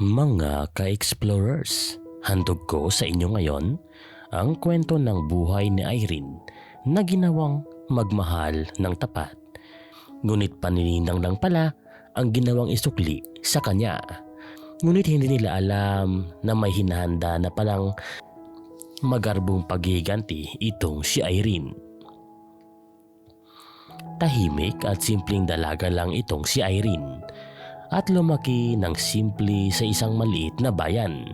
Mga ka-explorers, handog ko sa inyo ngayon ang kwento ng buhay ni Irene na ginawang magmahal ng tapat. Ngunit panininang lang pala ang ginawang isukli sa kanya. Ngunit hindi nila alam na may hinahanda na palang magarbong paghiganti itong si Irene. Tahimik at simpleng dalaga lang itong si Irene at lumaki ng simple sa isang maliit na bayan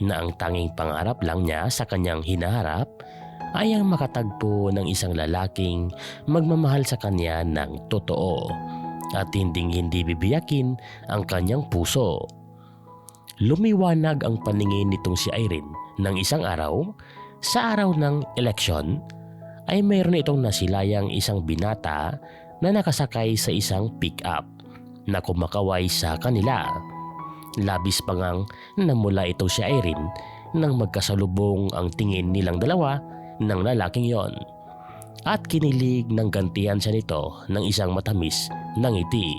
na ang tanging pangarap lang niya sa kanyang hinaharap ay ang makatagpo ng isang lalaking magmamahal sa kanya ng totoo at hinding hindi bibiyakin ang kanyang puso. Lumiwanag ang paningin nitong si Irene ng isang araw sa araw ng eleksyon ay mayroon itong nasilayang isang binata na nakasakay sa isang pick-up na kumakaway sa kanila. Labis pa ngang namula ito si Irene nang magkasalubong ang tingin nilang dalawa ng lalaking yon. At kinilig ng gantihan siya nito ng isang matamis na ngiti.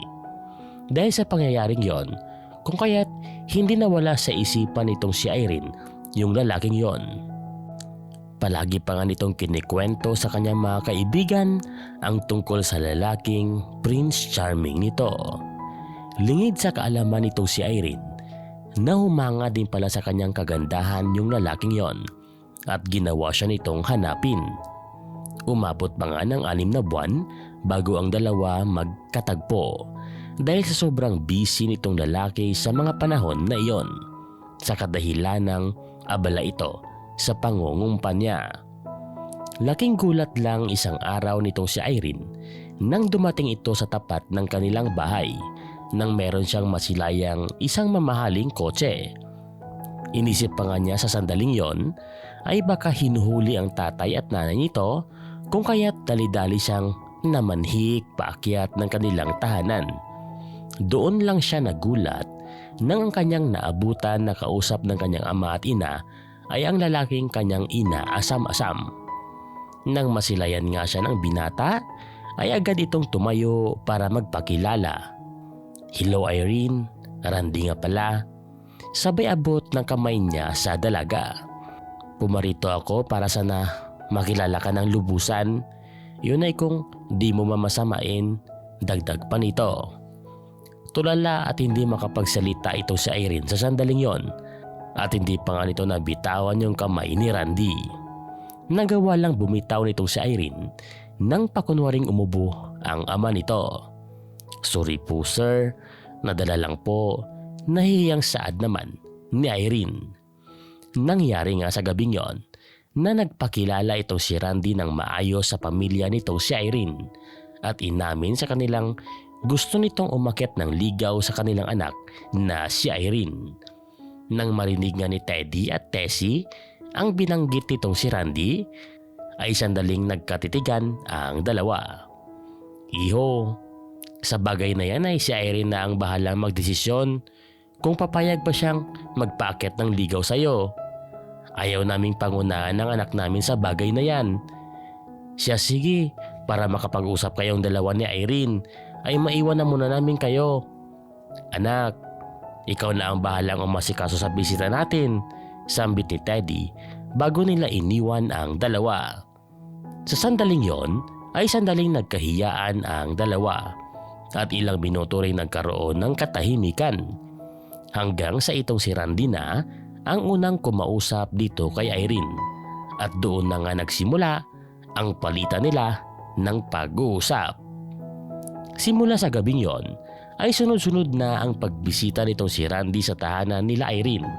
Dahil sa pangyayaring yon, kung kaya't hindi nawala sa isipan nitong si Irene yung lalaking yon. Palagi pa nga nitong kinikwento sa kanyang mga kaibigan ang tungkol sa lalaking Prince Charming nito. Lingid sa kaalaman nitong si Irene na humanga din pala sa kanyang kagandahan yung lalaking yon at ginawa siya nitong hanapin. Umabot pa nga ng anim na buwan bago ang dalawa magkatagpo dahil sa sobrang busy nitong lalaki sa mga panahon na iyon sa kadahilan ng abala ito sa pangungumpa niya. Laking gulat lang isang araw nitong si Irene nang dumating ito sa tapat ng kanilang bahay nang meron siyang masilayang isang mamahaling kotse. Inisip pa nga niya sa sandaling yon ay baka hinuhuli ang tatay at nanay nito kung kaya't dali-dali siyang namanhik paakyat ng kanilang tahanan. Doon lang siya nagulat nang ang kanyang naabutan na kausap ng kanyang ama at ina ay ang lalaking kanyang ina asam-asam. Nang masilayan nga siya ng binata, ay agad itong tumayo para magpakilala. Hello Irene, Randy nga pala. Sabay abot ng kamay niya sa dalaga. Pumarito ako para sana makilala ka ng lubusan. Yun ay kung di mo mamasamain, dagdag pa nito. Tulala at hindi makapagsalita ito si Irene sa sandaling yon at hindi pa nga nito nabitawan yung kamay ni Randy. Nagawa lang bumitaw nitong si Irene nang pakunwaring umubo ang ama nito. Sorry po sir, nadala lang po, nahihiyang saad naman ni Irene. Nangyari nga sa gabing yon na nagpakilala itong si Randy ng maayos sa pamilya nitong si Irene at inamin sa kanilang gusto nitong umakyat ng ligaw sa kanilang anak na si Irene. Nang marinig nga ni Teddy at Tessie ang binanggit nitong si Randy, ay sandaling nagkatitigan ang dalawa. Iho, sa bagay na yan ay si Irene na ang bahalang magdesisyon kung papayag ba siyang magpaakit ng ligaw sa'yo. Ayaw naming pangunahan ng anak namin sa bagay na yan. Siya sige, para makapag-usap kayong dalawa ni Irene ay maiwan na muna namin kayo. Anak, ikaw na ang bahalang umasikaso sa bisita natin, sambit ni Teddy bago nila iniwan ang dalawa. Sa sandaling yon ay sandaling nagkahiyaan ang dalawa at ilang minuto rin nagkaroon ng katahimikan hanggang sa itong si Randy na ang unang kumausap dito kay Irene at doon na nga nagsimula ang palitan nila ng pag-uusap. Simula sa gabing yon ay sunod-sunod na ang pagbisita nitong si Randy sa tahanan nila Irene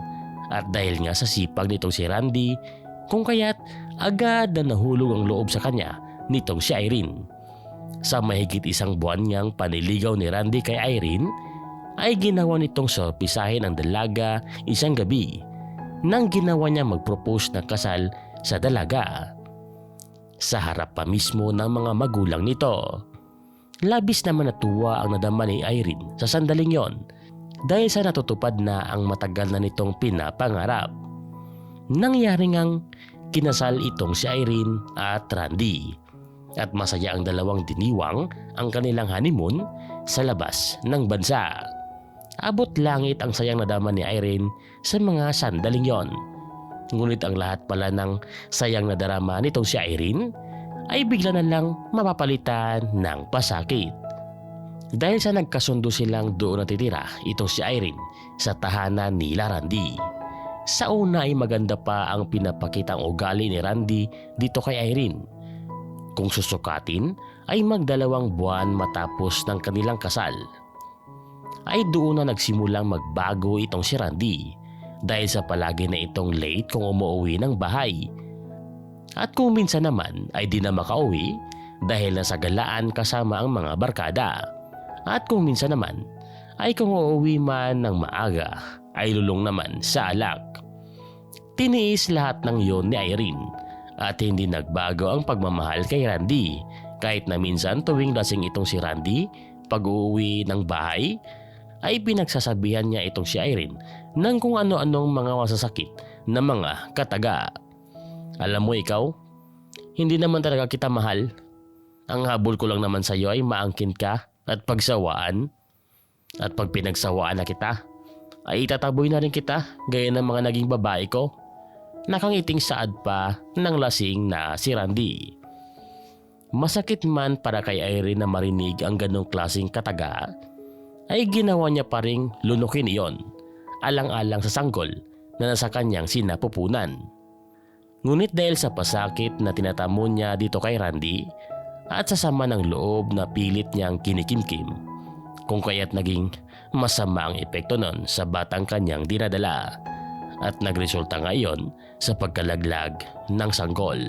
at dahil nga sa sipag nitong si Randy kung kaya't agad na nahulog ang loob sa kanya nitong si Irene. Sa mahigit isang buwan niyang paniligaw ni Randy kay Irene ay ginawa nitong sorpisahin ang dalaga isang gabi nang ginawa niya mag-propose ng kasal sa dalaga. Sa harap pa mismo ng mga magulang nito. Labis naman natuwa ang nadama ni Irene sa sandaling yon dahil sa natutupad na ang matagal na nitong pinapangarap. Nangyari ngang kinasal itong si Irene at Randy at masaya ang dalawang diniwang ang kanilang honeymoon sa labas ng bansa. Abot langit ang sayang nadama ni Irene sa mga sandaling yon. Ngunit ang lahat pala ng sayang na darama nitong si Irene ay bigla na lang mapapalitan ng pasakit. Dahil sa nagkasundo silang doon natitira itong si Irene sa tahanan ni Randy. Sa una ay maganda pa ang pinapakitang ugali ni Randy dito kay Irene. Kung susukatin ay magdalawang buwan matapos ng kanilang kasal. Ay doon na nagsimulang magbago itong si Randy dahil sa palagi na itong late kung umuwi ng bahay. At kung minsan naman ay di na makauwi dahil nasa galaan kasama ang mga barkada. At kung minsan naman ay kung uuwi man ng maaga ay lulong naman sa alak. Tiniis lahat ng yon ni Irene at hindi nagbago ang pagmamahal kay Randy kahit na minsan tuwing lasing itong si Randy pag uuwi ng bahay ay pinagsasabihan niya itong si Irene ng kung ano-anong mga masasakit na mga kataga. Alam mo ikaw, hindi naman talaga kita mahal. Ang habol ko lang naman sa iyo ay maangkin ka at pagsawaan. At pag pinagsawaan na kita, ay itataboy na rin kita gaya ng mga naging babae ko. Nakangiting saad pa ng lasing na si Randy. Masakit man para kay Irene na marinig ang ganong klaseng kataga, ay ginawa niya pa ring lunukin iyon, alang-alang sa sanggol na nasa kanyang sinapupunan. Ngunit dahil sa pasakit na tinatamo niya dito kay Randy at sa sama ng loob na pilit niyang kinikimkim, kung kaya't naging masama ang epekto nun sa batang kanyang dinadala at nagresulta ngayon sa pagkalaglag ng sanggol.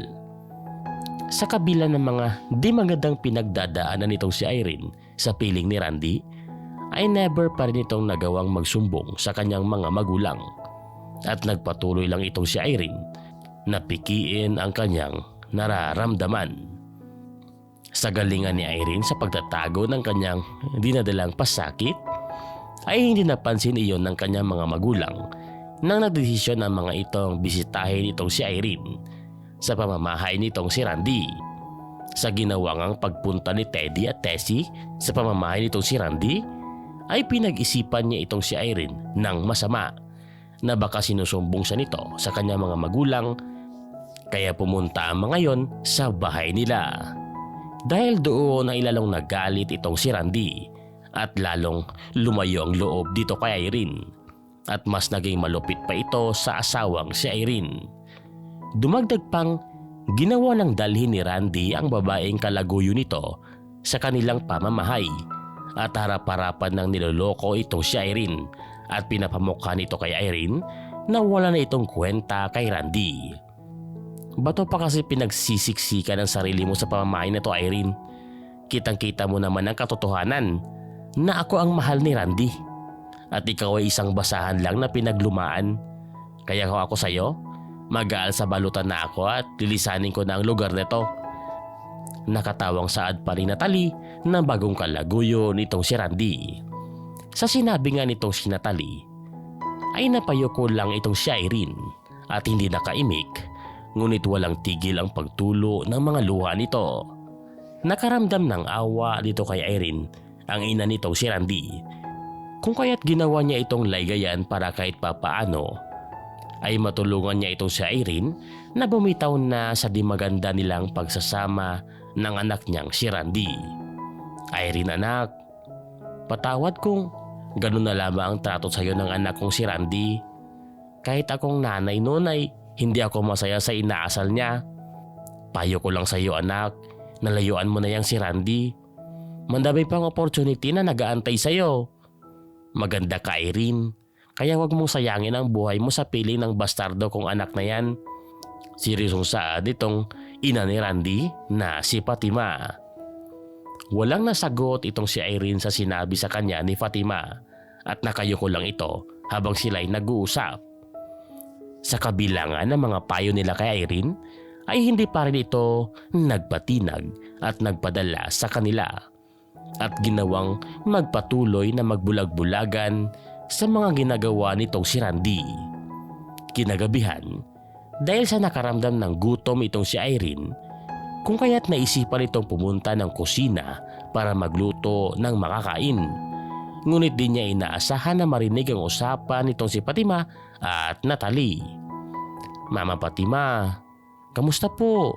Sa kabila ng mga di magandang pinagdadaanan nitong si Irene sa piling ni Randy, ay never pa rin itong nagawang magsumbong sa kanyang mga magulang. At nagpatuloy lang itong si Irene na pikiin ang kanyang nararamdaman. Sa galingan ni Irene sa pagtatago ng kanyang dinadalang pasakit, ay hindi napansin iyon ng kanyang mga magulang nang nagdesisyon ang mga itong bisitahin itong si Irene sa pamamahay nitong si Randy. Sa ginawang pagpunta ni Teddy at Tessie sa pamamahay nitong si Randy, ay pinag-isipan niya itong si Irene ng masama na baka sinusumbong siya nito sa kanyang mga magulang kaya pumunta ang mga yon sa bahay nila. Dahil doon ay lalong nagalit itong si Randy at lalong lumayo ang loob dito kay Irene at mas naging malupit pa ito sa asawang si Irene. Dumagdag pang ginawa ng dalhin ni Randy ang babaeng kalaguyo nito sa kanilang pamamahay at harap-harapan ng niloloko itong si Irene at pinapamukha nito kay Irene na wala na itong kwenta kay Randy. Bato pa kasi pinagsisiksika ng sarili mo sa pamamahay na to Irene. Kitang-kita mo naman ang katotohanan na ako ang mahal ni Randy. At ikaw ay isang basahan lang na pinaglumaan. Kaya kung ako sa'yo, mag-aal sa balutan na ako at lilisanin ko na ang lugar nito. Nakatawang saad pa rin Natalie na bagong kalaguyo nitong si Randy. Sa sinabi nga nitong si Natalie, ay napayoko lang itong si Irene at hindi nakaimik ngunit walang tigil ang pagtulo ng mga luha nito. Nakaramdam ng awa dito kay Irene ang ina nitong si Randy kung kaya't ginawa niya itong laygayan para kahit papaano ay matulungan niya itong si Irene na bumitaw na sa di maganda nilang pagsasama ng anak niyang si Randy. Irene anak, patawad kung ganun na lamang ang trato sa iyo ng anak kong si Randy. Kahit akong nanay noon ay hindi ako masaya sa inaasal niya. Payo ko lang sa iyo anak, nalayuan mo na yang si Randy. Mandami pang opportunity na nagaantay sa iyo. Maganda ka Irene. Kaya wag mong sayangin ang buhay mo sa piling ng bastardo kong anak na yan. Sirisong saad itong ina ni Randy na si Fatima. Walang nasagot itong si Irene sa sinabi sa kanya ni Fatima at nakayuko lang ito habang sila'y nag-uusap. Sa kabilangan ng mga payo nila kay Irene ay hindi pa rin ito nagpatinag at nagpadala sa kanila at ginawang magpatuloy na magbulag-bulagan sa mga ginagawa nitong si Randy. Kinagabihan, dahil sa nakaramdam ng gutom itong si Irene, kung kaya't naisipan itong pumunta ng kusina para magluto ng makakain. ngunit di niya inaasahan na marinig ang usapan nitong si Fatima at Natalie. Mama Fatima, kamusta po?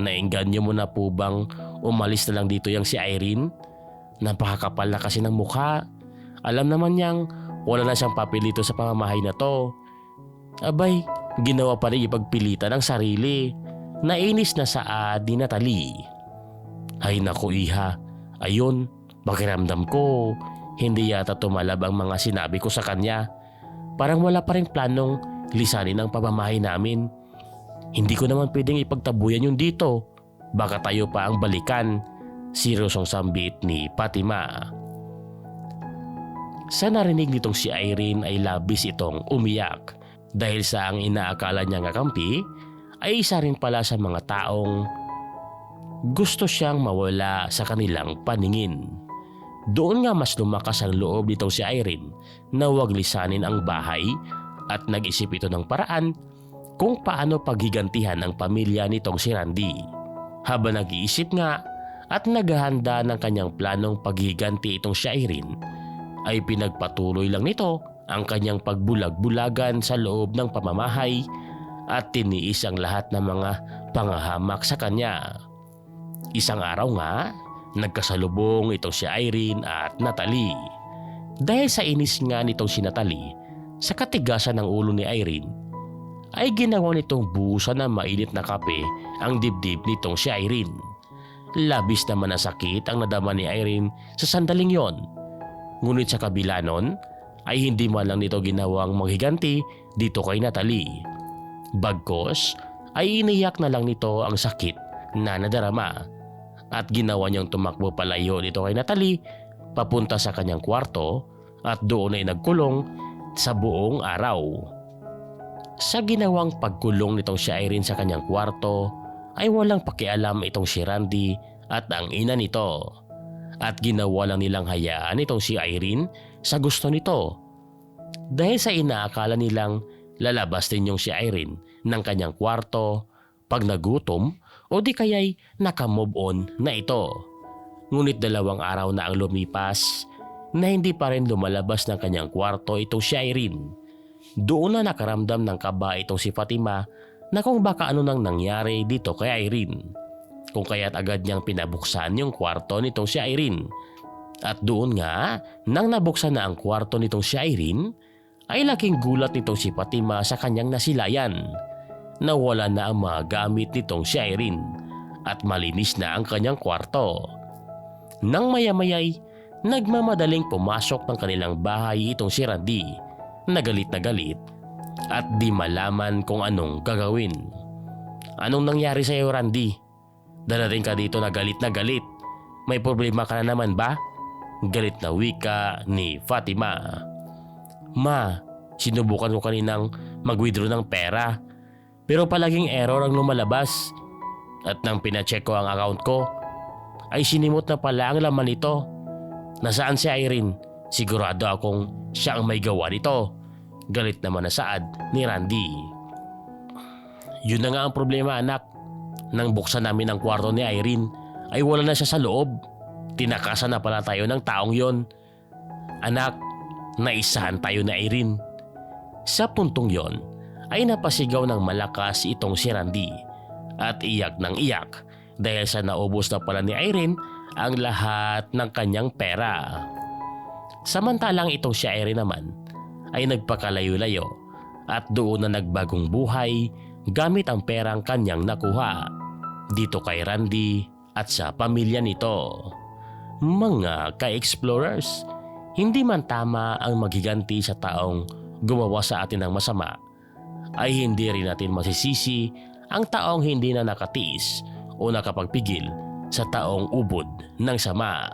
Nainganyo mo na po bang umalis na lang dito yung si Irene? Napakakapal na kasi ng mukha. Alam naman niyang wala na siyang papilito sa pamamahay na to. Abay, ginawa pa rin ipagpilitan ng sarili. Nainis na saad ni Natalie. Ay naku iha, ayun, pakiramdam ko, hindi yata tumalab ang mga sinabi ko sa kanya. Parang wala pa rin planong lisanin ang pamamahay namin. Hindi ko naman pwedeng ipagtabuyan yung dito. Baka tayo pa ang balikan. Seryosong sambit ni Fatima. Sa narinig nitong si Irene ay labis itong umiyak dahil sa ang inaakala niya nga kampi ay isa rin pala sa mga taong gusto siyang mawala sa kanilang paningin. Doon nga mas lumakas ang loob nitong si Irene na huwag lisanin ang bahay at nag-isip ito ng paraan kung paano paghigantihan ang pamilya nitong si Randy. Habang nag-iisip nga at naghahanda ng kanyang planong paghiganti itong si Irene, ay pinagpatuloy lang nito ang kanyang pagbulag-bulagan sa loob ng pamamahay at tiniis ang lahat ng mga pangahamak sa kanya. Isang araw nga, nagkasalubong itong si Irene at Natalie. Dahil sa inis nga nitong si Natalie, sa katigasan ng ulo ni Irene, ay ginawa nitong buhusan ng mainit na kape ang dibdib nitong si Irene. Labis naman na sakit ang nadama ni Irene sa sandaling yon. Ngunit sa kabila nun, ay hindi man lang nito ginawang maghiganti dito kay Natalie. Bagkos ay iniyak na lang nito ang sakit na nadarama at ginawa niyang tumakbo palayo dito kay Natalie papunta sa kanyang kwarto at doon ay nagkulong sa buong araw. Sa ginawang pagkulong nitong si Irene sa kanyang kwarto ay walang pakialam itong si Randy at ang ina nito. At ginawa lang nilang hayaan itong si Irene sa gusto nito. Dahil sa inaakala nilang lalabas din yung si Irene ng kanyang kwarto pag nagutom o di kaya'y nakamove on na ito. Ngunit dalawang araw na ang lumipas na hindi pa rin lumalabas ng kanyang kwarto itong si Irene. Doon na nakaramdam ng kaba itong si Fatima na kung baka ano nang nangyari dito kay Irene. Kung kaya't agad niyang pinabuksan yung kwarto nitong si Irene. At doon nga, nang nabuksan na ang kwarto nitong si Irene, ay laking gulat nitong si Fatima sa kanyang nasilayan. Nawala na ang mga gamit nitong si Irene at malinis na ang kanyang kwarto. Nang maya-mayay, nagmamadaling pumasok ng kanilang bahay itong si Randy na galit na galit at di malaman kung anong gagawin. Anong nangyari sa iyo Randy? Darating ka dito na galit na galit. May problema ka na naman ba? Galit na wika ni Fatima. Ma, sinubukan ko kaninang mag-withdraw ng pera. Pero palaging error ang lumalabas. At nang pinacheck ko ang account ko, ay sinimot na pala ang laman nito. Nasaan si Irene? Sigurado akong siya ang may gawa nito. Galit naman na saad ni Randy. Yun na nga ang problema anak. Nang buksan namin ang kwarto ni Irene ay wala na siya sa loob. Tinakasan na pala tayo ng taong yon. Anak, naisahan tayo na Irene. Sa puntong yon ay napasigaw ng malakas itong si Randy at iyak ng iyak dahil sa naubos na pala ni Irene ang lahat ng kanyang pera. Samantalang itong si Irene naman ay nagpakalayo-layo at doon na nagbagong buhay gamit ang perang kanyang nakuha dito kay Randy at sa pamilya nito. Mga ka-explorers, hindi man tama ang maghiganti sa taong gumawa sa atin ng masama, ay hindi rin natin masisisi ang taong hindi na nakatiis o nakapagpigil sa taong ubod ng sama.